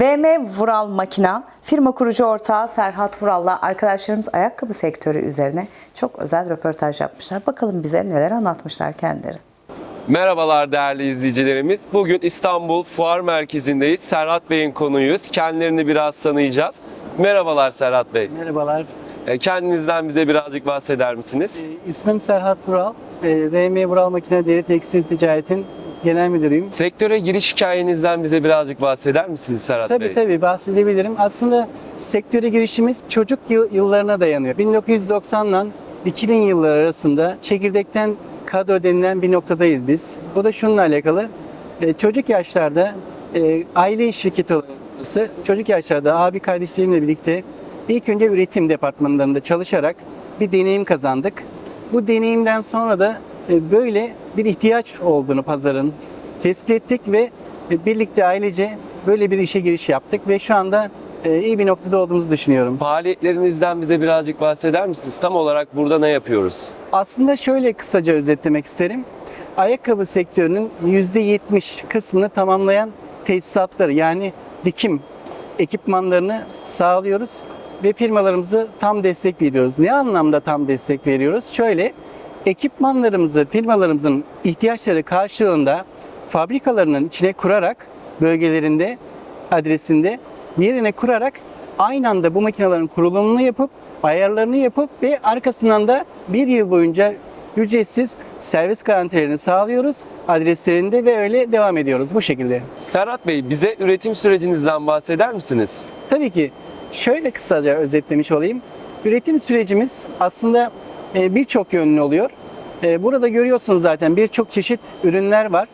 VM Vural Makina, firma kurucu ortağı Serhat Vural'la arkadaşlarımız ayakkabı sektörü üzerine çok özel röportaj yapmışlar. Bakalım bize neler anlatmışlar kendileri. Merhabalar değerli izleyicilerimiz. Bugün İstanbul Fuar Merkezi'ndeyiz. Serhat Bey'in konuyuz. Kendilerini biraz tanıyacağız. Merhabalar Serhat Bey. Merhabalar. E, Kendinizden bize birazcık bahseder misiniz? Ee, İsmim Serhat Vural. Ee, VM Vural Makine Deri Tekstil Ticaret'in genel müdürüyüm. Sektöre giriş hikayenizden bize birazcık bahseder misiniz Serhat Tabii Bey? tabii bahsedebilirim. Aslında sektöre girişimiz çocuk yıl- yıllarına dayanıyor. 1990 ile 2000 yılları arasında çekirdekten kadro denilen bir noktadayız biz. Bu da şununla alakalı. Ee, Çocuk yaşlarda e, aile şirketi olması, çocuk yaşlarda abi kardeşlerimle birlikte ilk önce üretim departmanlarında çalışarak bir deneyim kazandık. Bu deneyimden sonra da e, böyle bir ihtiyaç olduğunu pazarın tespit ettik ve birlikte ailece böyle bir işe giriş yaptık ve şu anda e, iyi bir noktada olduğumuzu düşünüyorum. Faaliyetlerinizden bize birazcık bahseder misiniz? Tam olarak burada ne yapıyoruz? Aslında şöyle kısaca özetlemek isterim. Ayakkabı sektörünün %70 kısmını tamamlayan tesisatları yani dikim ekipmanlarını sağlıyoruz ve firmalarımızı tam destek veriyoruz. Ne anlamda tam destek veriyoruz? Şöyle ekipmanlarımızı firmalarımızın ihtiyaçları karşılığında fabrikalarının içine kurarak bölgelerinde adresinde yerine kurarak aynı anda bu makinelerin kurulumunu yapıp ayarlarını yapıp ve arkasından da bir yıl boyunca ücretsiz servis garantilerini sağlıyoruz adreslerinde ve öyle devam ediyoruz bu şekilde. Serhat Bey bize üretim sürecinizden bahseder misiniz? Tabii ki şöyle kısaca özetlemiş olayım. Üretim sürecimiz aslında birçok yönlü oluyor. E, Burada görüyorsunuz zaten birçok çeşit ürünler var.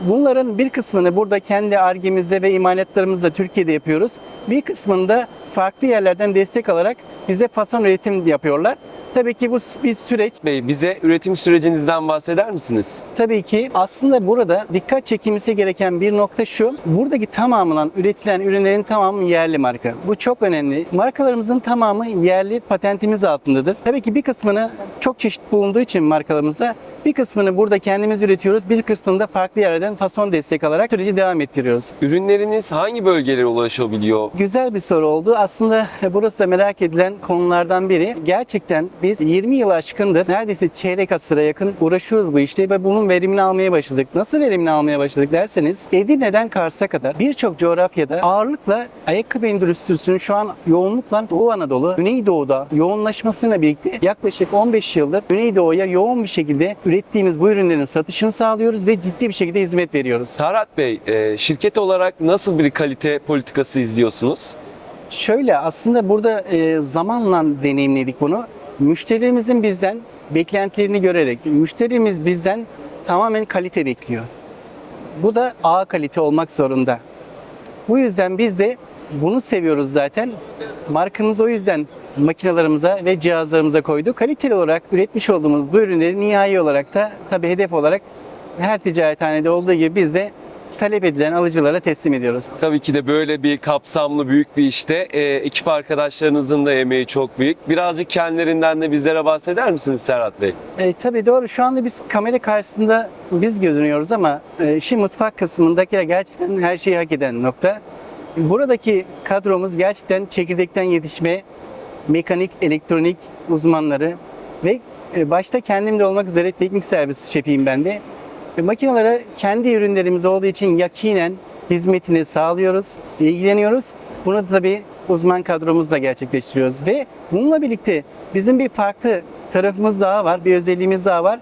Bunların bir kısmını burada kendi argemizde ve imalatlarımızda Türkiye'de yapıyoruz. Bir kısmını da farklı yerlerden destek alarak bize fason üretim yapıyorlar. Tabii ki bu bir süreç. Bey bize üretim sürecinizden bahseder misiniz? Tabii ki aslında burada dikkat çekilmesi gereken bir nokta şu. Buradaki tamamından üretilen ürünlerin tamamı yerli marka. Bu çok önemli. Markalarımızın tamamı yerli patentimiz altındadır. Tabii ki bir kısmını çok çeşit bulunduğu için markalarımızda bir kısmını burada kendimiz üretiyoruz. Bir kısmını da farklı yerlerden fason destek alarak süreci devam ettiriyoruz. Ürünleriniz hangi bölgelere ulaşabiliyor? Güzel bir soru oldu. Aslında burası da merak edilen konulardan biri. Gerçekten biz 20 yıl aşkındır neredeyse çeyrek asıra yakın uğraşıyoruz bu işte ve bunun verimini almaya başladık. Nasıl verimini almaya başladık derseniz Edirne'den Kars'a kadar birçok coğrafyada ağırlıkla ayakkabı endüstrisinin şu an yoğunlukla Doğu Anadolu, Güneydoğu'da yoğunlaşmasıyla birlikte yaklaşık 15 yıldır Güneydoğu'ya yoğun bir şekilde ürettiğimiz bu ürünlerin satışını sağlıyoruz ve ciddi bir şekilde hizmet veriyoruz. Serhat Bey, e, şirket olarak nasıl bir kalite politikası izliyorsunuz? Şöyle aslında burada e, zamanla deneyimledik bunu. Müşterilerimizin bizden beklentilerini görerek, müşterimiz bizden tamamen kalite bekliyor. Bu da A kalite olmak zorunda. Bu yüzden biz de bunu seviyoruz zaten. Markamızı o yüzden makinalarımıza ve cihazlarımıza koyduk. Kaliteli olarak üretmiş olduğumuz bu ürünleri nihai olarak da tabii hedef olarak her ticarethanede olduğu gibi biz de talep edilen alıcılara teslim ediyoruz. Tabii ki de böyle bir kapsamlı büyük bir işte e, ekip arkadaşlarınızın da emeği çok büyük. Birazcık kendilerinden de bizlere bahseder misiniz Serhat Bey? E, tabii doğru. Şu anda biz kamera karşısında biz görünüyoruz ama e, işin mutfak kısmındaki gerçekten her şeyi hak eden nokta. Buradaki kadromuz gerçekten çekirdekten yetişme, mekanik, elektronik uzmanları ve e, başta kendim de olmak üzere teknik servis şefiyim ben de. Ve makinelere kendi ürünlerimiz olduğu için yakinen hizmetini sağlıyoruz, ilgileniyoruz. Bunu da tabii uzman kadromuzla gerçekleştiriyoruz ve bununla birlikte bizim bir farklı tarafımız daha var, bir özelliğimiz daha var.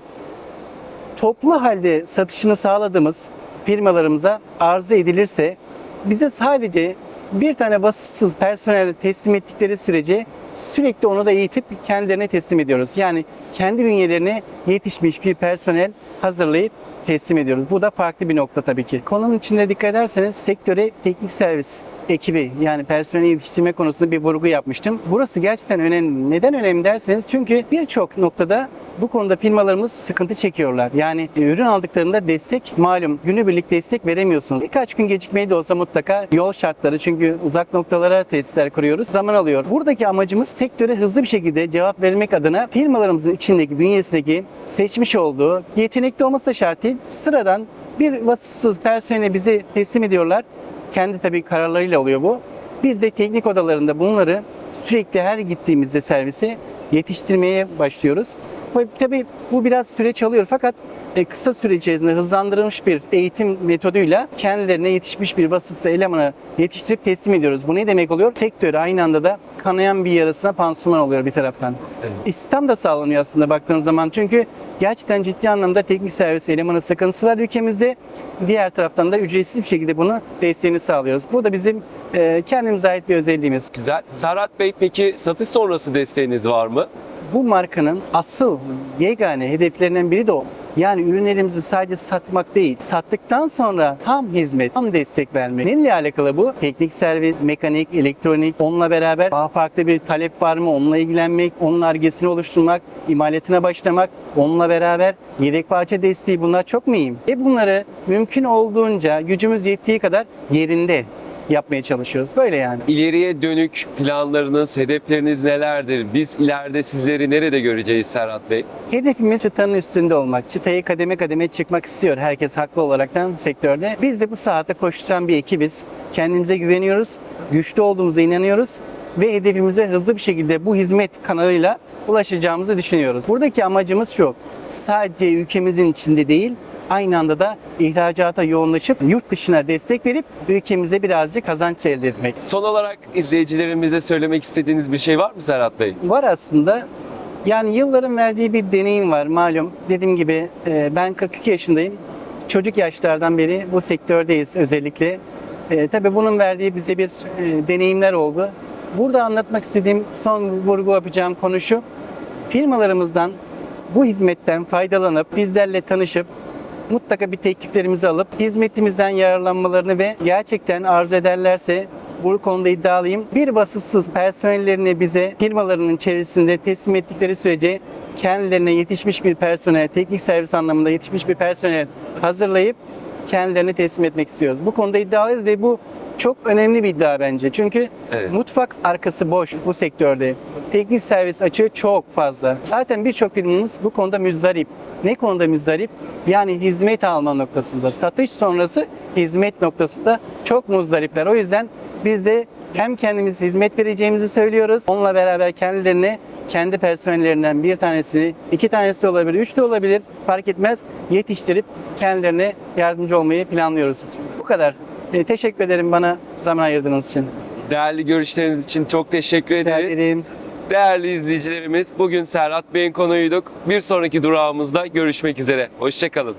Toplu halde satışını sağladığımız firmalarımıza arzu edilirse bize sadece bir tane vasıfsız personel teslim ettikleri sürece sürekli onu da eğitip kendilerine teslim ediyoruz. Yani kendi bünyelerine yetişmiş bir personel hazırlayıp teslim ediyoruz. Bu da farklı bir nokta tabii ki. Konunun içinde dikkat ederseniz sektöre teknik servis ekibi yani personel yetiştirme konusunda bir vurgu yapmıştım. Burası gerçekten önemli. Neden önemli derseniz çünkü birçok noktada bu konuda firmalarımız sıkıntı çekiyorlar. Yani e, ürün aldıklarında destek malum günübirlik destek veremiyorsunuz. Birkaç gün gecikmeyi de olsa mutlaka yol şartları çünkü uzak noktalara tesisler kuruyoruz. Zaman alıyor. Buradaki amacımız sektöre hızlı bir şekilde cevap vermek adına firmalarımızın içindeki bünyesindeki seçmiş olduğu yetenekli olması da şart değil. Sıradan bir vasıfsız personeli bize teslim ediyorlar. Kendi tabii kararlarıyla oluyor bu. Biz de teknik odalarında bunları sürekli her gittiğimizde servise yetiştirmeye başlıyoruz. Tabii bu biraz süreç alıyor fakat e, kısa süre içerisinde hızlandırılmış bir eğitim metoduyla kendilerine yetişmiş bir vasıfsız elemanı yetiştirip teslim ediyoruz. Bu ne demek oluyor? Sektör aynı anda da kanayan bir yarasına pansuman oluyor bir taraftan. İstihdam da sağlanıyor aslında baktığın zaman. Çünkü gerçekten ciddi anlamda teknik servis elemanı sıkıntısı var ülkemizde. Diğer taraftan da ücretsiz bir şekilde bunu desteğini sağlıyoruz. Bu da bizim e, kendimize ait bir özelliğimiz. Güzel. Serhat Bey peki satış sonrası desteğiniz var mı? Bu markanın asıl yegane hedeflerinden biri de o. Yani ürünlerimizi sadece satmak değil, sattıktan sonra tam hizmet, tam destek vermek. Neyle alakalı bu? Teknik servis, mekanik, elektronik, onunla beraber daha farklı bir talep var mı? Onunla ilgilenmek, onun argesini oluşturmak, imalatına başlamak, onunla beraber yedek parça desteği bunlar çok mühim. Ve bunları mümkün olduğunca gücümüz yettiği kadar yerinde yapmaya çalışıyoruz. Böyle yani. İleriye dönük planlarınız, hedefleriniz nelerdir? Biz ileride sizleri nerede göreceğiz Serhat Bey? Hedefimiz çıtanın üstünde olmak. Çıtayı kademe kademe çıkmak istiyor herkes haklı olaraktan sektörde. Biz de bu saatte koşturan bir ekibiz. Kendimize güveniyoruz. Güçlü olduğumuza inanıyoruz. Ve hedefimize hızlı bir şekilde bu hizmet kanalıyla ulaşacağımızı düşünüyoruz. Buradaki amacımız şu. Sadece ülkemizin içinde değil, aynı anda da ihracata yoğunlaşıp yurt dışına destek verip ülkemize birazcık kazanç elde etmek. Son olarak izleyicilerimize söylemek istediğiniz bir şey var mı Serhat Bey? Var aslında. Yani yılların verdiği bir deneyim var malum. Dediğim gibi e, ben 42 yaşındayım. Çocuk yaşlardan beri bu sektördeyiz özellikle. E, tabii bunun verdiği bize bir e, deneyimler oldu. Burada anlatmak istediğim son vurgu yapacağım konu şu. Firmalarımızdan bu hizmetten faydalanıp bizlerle tanışıp mutlaka bir tekliflerimizi alıp hizmetimizden yararlanmalarını ve gerçekten arzu ederlerse bu konuda iddialıyım. Bir vasıfsız personellerini bize firmalarının içerisinde teslim ettikleri sürece kendilerine yetişmiş bir personel, teknik servis anlamında yetişmiş bir personel hazırlayıp kendilerine teslim etmek istiyoruz. Bu konuda iddialıyız ve bu çok önemli bir iddia bence. Çünkü Evet. mutfak arkası boş bu sektörde. Teknik servis açığı çok fazla. Zaten birçok firmamız bu konuda müzdarip. Ne konuda müzdarip? Yani hizmet alma noktasında. Satış sonrası hizmet noktasında çok muzdaripler. O yüzden biz de hem kendimiz hizmet vereceğimizi söylüyoruz. Onunla beraber kendilerine kendi personellerinden bir tanesini, iki tanesi de olabilir, üç de olabilir fark etmez yetiştirip kendilerine yardımcı olmayı planlıyoruz. Bu kadar. E, teşekkür ederim bana zaman ayırdığınız için. Değerli görüşleriniz için çok teşekkür Rica ederiz. ederim. Değerli izleyicilerimiz bugün Serhat Bey'in konuyduk. Bir sonraki durağımızda görüşmek üzere. Hoşçakalın.